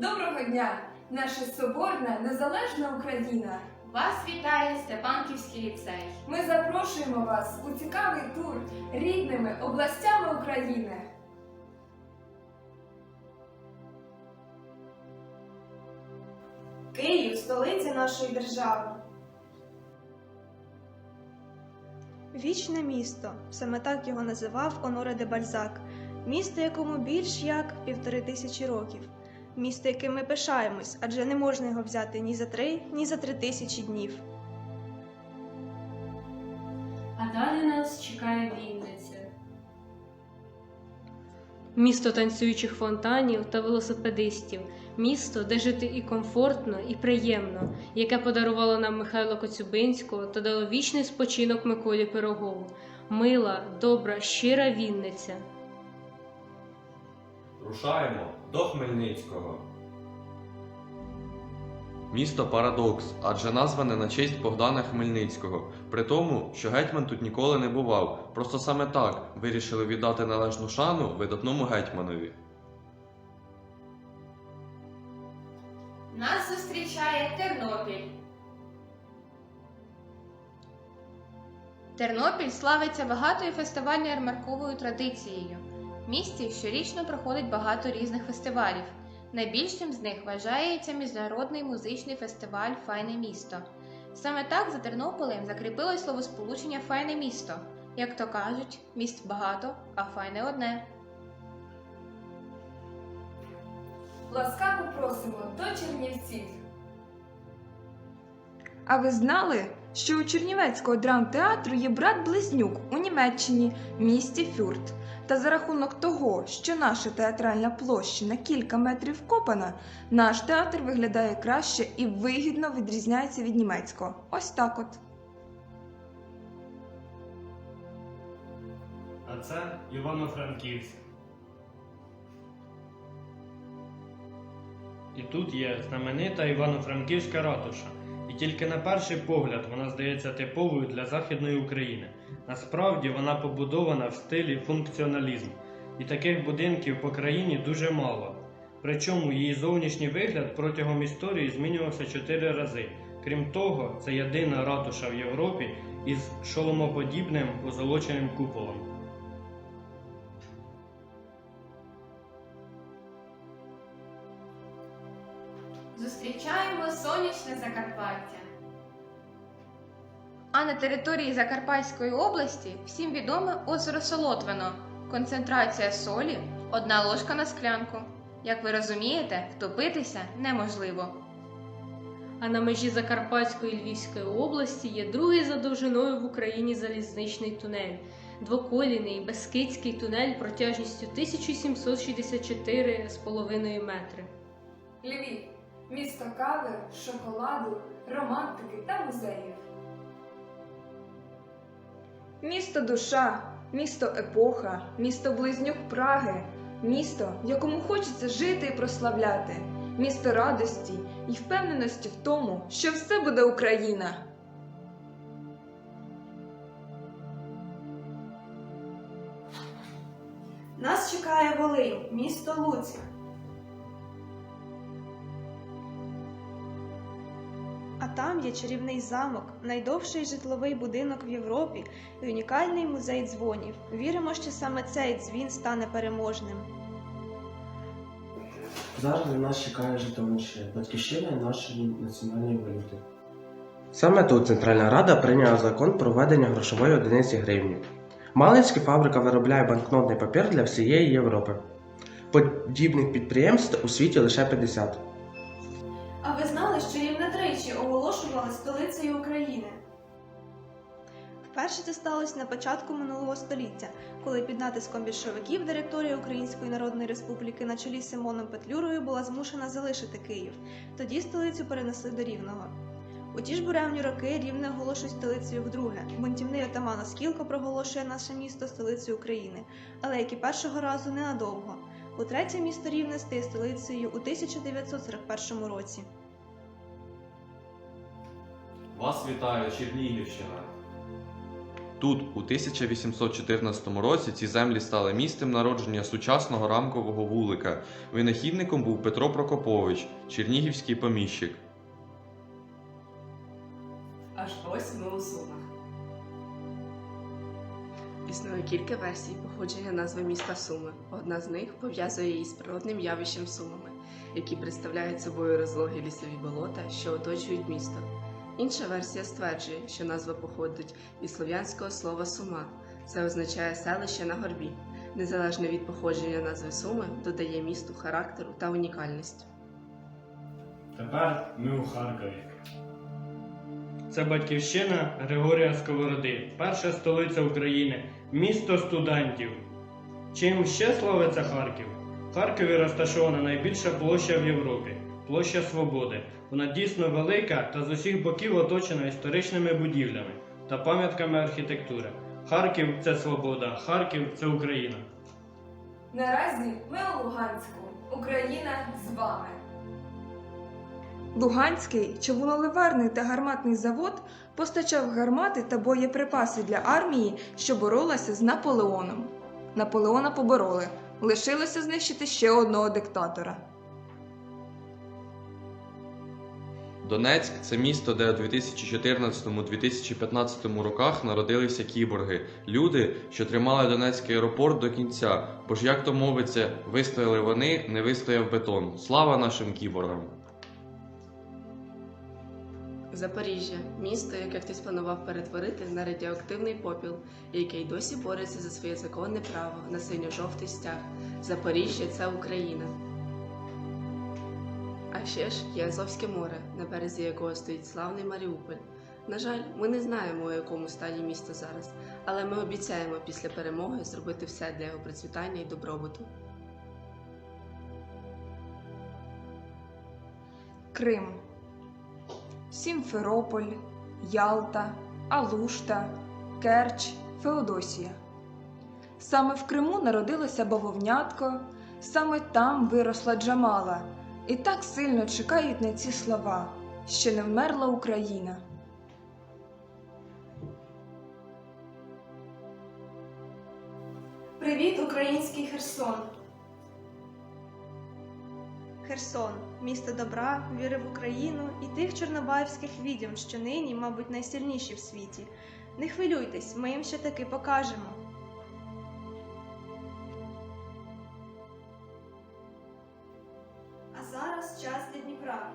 Доброго дня, наша соборна незалежна Україна. Вас вітає Степанківський ліцей. Ми запрошуємо вас у цікавий тур рідними областями України. Київ столиця нашої держави. Вічне місто, саме так його називав Оноре де Бальзак, місто, якому більш як півтори тисячі років, місто, яким ми пишаємось, адже не можна його взяти ні за три, ні за три тисячі днів. А далі нас чекає Вінниця. Місто танцюючих фонтанів та велосипедистів, місто, де жити і комфортно, і приємно, яке подарувало нам Михайло Коцюбинського та дало вічний спочинок Миколі Пирогову. Мила, добра, щира Вінниця. Рушаємо до Хмельницького. Місто парадокс, адже назване на честь Богдана Хмельницького, при тому, що гетьман тут ніколи не бував. Просто саме так вирішили віддати належну шану видатному гетьманові. Нас зустрічає Тернопіль. Тернопіль славиться багатою фестивально-ярмарковою традицією. В місті щорічно проходить багато різних фестивалів. Найбільшим з них вважається міжнародний музичний фестиваль Файне місто. Саме так за Тернополем закріпилось словосполучення Файне місто. Як то кажуть, міст багато, а файне одне. Ласкаво просимо до Чернівців. А ви знали, що у Чернівецького драмтеатру є брат-близнюк у Німеччині, місті Фюрт. Та за рахунок того, що наша театральна площа на кілька метрів копана, наш театр виглядає краще і вигідно відрізняється від німецького. Ось так от. А це Івано-Франківськ. І тут є знаменита Івано-Франківська ратуша. Тільки на перший погляд вона здається типовою для Західної України. Насправді вона побудована в стилі функціоналізм, і таких будинків по країні дуже мало. Причому її зовнішній вигляд протягом історії змінювався чотири рази. Крім того, це єдина ратуша в Європі із шоломоподібним позолоченим куполом. Сонячне Закарпаття. А на території Закарпатської області всім відоме озеро Солотвино. Концентрація солі одна ложка на склянку. Як ви розумієте, втопитися неможливо. А на межі Закарпатської і Львівської області є другий за довжиною в Україні залізничний тунель. Двоколійний Бескидський тунель протяжністю 1764,5 метри. Львів кави, шоколаду, романтики та музеїв. Місто душа, місто епоха, місто близнюк Праги, місто, в якому хочеться жити і прославляти, місто радості і впевненості в тому, що все буде Україна. Нас чекає Волинь, місто Луцьк. Там є чарівний замок, найдовший житловий будинок в Європі і унікальний музей дзвонів. Віримо, що саме цей дзвін стане переможним. Зараз на нас чекає Житомирщина, батьківщина нашої національної валюти. Саме тут Центральна Рада прийняла закон про введення грошової одиниці гривні. Малинська фабрика виробляє банкнотний папір для всієї Європи. Подібних підприємств у світі лише 50. А ви знали, що Рівне тричі оголошували столицею України? Вперше це сталося на початку минулого століття, коли під натиском більшовиків директорія Української Народної Республіки на чолі з Симоном Петлюрою була змушена залишити Київ. Тоді столицю перенесли до Рівного. У ті ж буремні роки Рівне оголошують столицею вдруге. Бунтівний отаман Оскілко проголошує наше місто столицею України, але як і першого разу ненадовго. Утретє місто Рівне стає столицею у 1941 році. Вас вітає Чернігівщина. Тут, у 1814 році, ці землі стали місцем народження сучасного рамкового вулика. Винахідником був Петро Прокопович, чернігівський поміщик. Аж ось ми у Сумах. Існує кілька версій походження назви міста Суми. Одна з них пов'язує її з природним явищем Сумами, які представляють собою розлоги лісові болота, що оточують місто. Інша версія стверджує, що назва походить від слов'янського слова сума. Це означає селище на горбі. Незалежно від походження назви Суми, додає місту характеру та унікальність. Тепер ми у Харкові. Це батьківщина Григорія Сковороди, перша столиця України, місто студентів. Чим ще славиться Харків? В Харкові розташована найбільша площа в Європі площа Свободи. Вона дійсно велика та з усіх боків оточена історичними будівлями та пам'ятками архітектури. Харків це свобода, Харків це Україна. Наразі ми у Луганську. Україна з вами. Луганський човуноливарний та гарматний завод постачав гармати та боєприпаси для армії, що боролася з Наполеоном. Наполеона побороли. Лишилося знищити ще одного диктатора. Донецьк це місто, де у 2014-2015 роках народилися кіборги, люди, що тримали Донецький аеропорт до кінця. Бо ж як то мовиться, вистояли вони, не вистояв бетон. Слава нашим кіборгам! Запоріжжя місто, яке хтось планував перетворити на радіоактивний попіл, і яке й досі бореться за своє законне право на синьо-жовтий стяг. Запоріжжя це Україна. А ще ж є Азовське море, на березі якого стоїть славний Маріуполь. На жаль, ми не знаємо, у якому стані місто зараз, але ми обіцяємо після перемоги зробити все для його процвітання і добробуту. Крим, Сімферополь, Ялта, Алушта, Керч, Феодосія. Саме в Криму народилося бавовнятко, саме там виросла Джамала, і так сильно чекають на ці слова, що не вмерла Україна. Привіт, український Херсон! Херсон місто добра, віри в Україну і тих чорнобаївських відьом, що нині, мабуть, найсильніші в світі. Не хвилюйтесь, ми їм ще таки покажемо. А зараз час для Дніпра.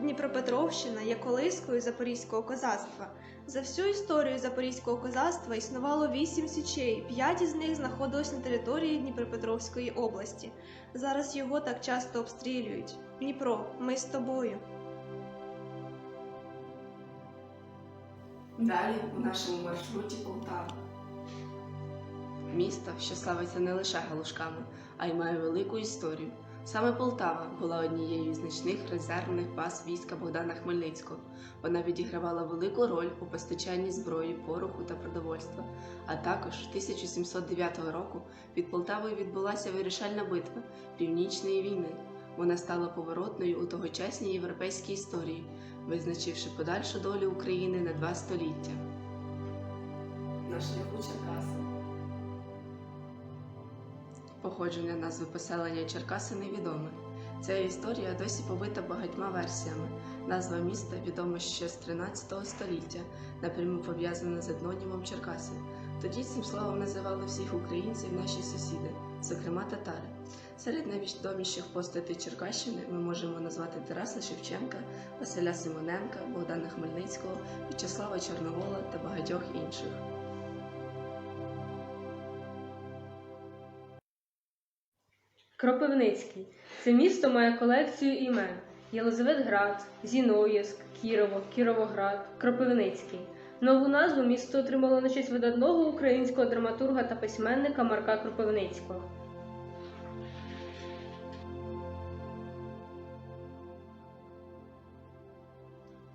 Дніпропетровщина є колискою запорізького козацтва. За всю історію запорізького козацтва існувало вісім січей, п'ять із них знаходились на території Дніпропетровської області. Зараз його так часто обстрілюють. Дніпро, ми з тобою. Далі у нашому маршруті Полтава. Місто, що славиться не лише галушками, а й має велику історію. Саме Полтава була однією з значних резервних баз війська Богдана Хмельницького. Вона відігравала велику роль у постачанні зброї, пороху та продовольства. А також 1709 року під Полтавою відбулася вирішальна битва Північної війни. Вона стала поворотною у тогочасній європейській історії, визначивши подальшу долю України на два століття. На шляху Черкаси. Походження назви поселення Черкаси невідоме. Ця історія досі побита багатьма версіями. Назва міста відома ще з 13 століття, напряму пов'язана з етнонімом Черкаси. Тоді цим словом називали всіх українців наші сусіди, зокрема татари. Серед найвідоміших постатей Черкащини ми можемо назвати Тараса Шевченка, Василя Симоненка, Богдана Хмельницького, В'ячеслава Чорновола та багатьох інших. Кропивницький. Це місто має колекцію імен: Єлизаветград, Зінов'єск, Кірово, Кіровоград, Кропивницький. Нову назву місто отримало на честь видатного українського драматурга та письменника Марка Кропивницького.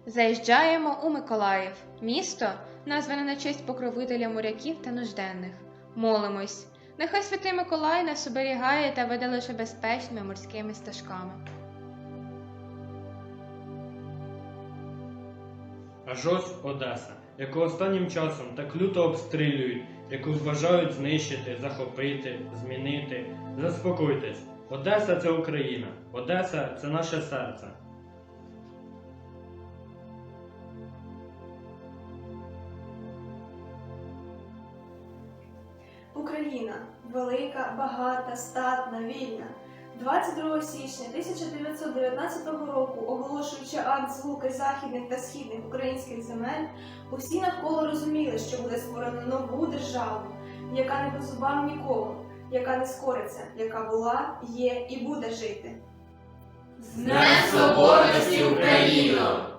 Заїжджаємо у Миколаїв, місто, назване на честь покровителя моряків та нужденних. Молимось. Нехай святий Миколай нас оберігає та веде лише безпечними морськими стежками. Аж ось Одеса, яку останнім часом так люто обстрілюють, яку вважають знищити, захопити, змінити. Заспокойтесь, Одеса це Україна, Одеса це наше серце. Велика, багата, статна, вільна. 22 січня 1919 року, оголошуючи акт злуки західних та східних українських земель, усі навколо розуміли, що буде створено нову державу, яка не по зубам нікому, яка не скориться, яка була, є і буде жити. З Днем Соборності Україно!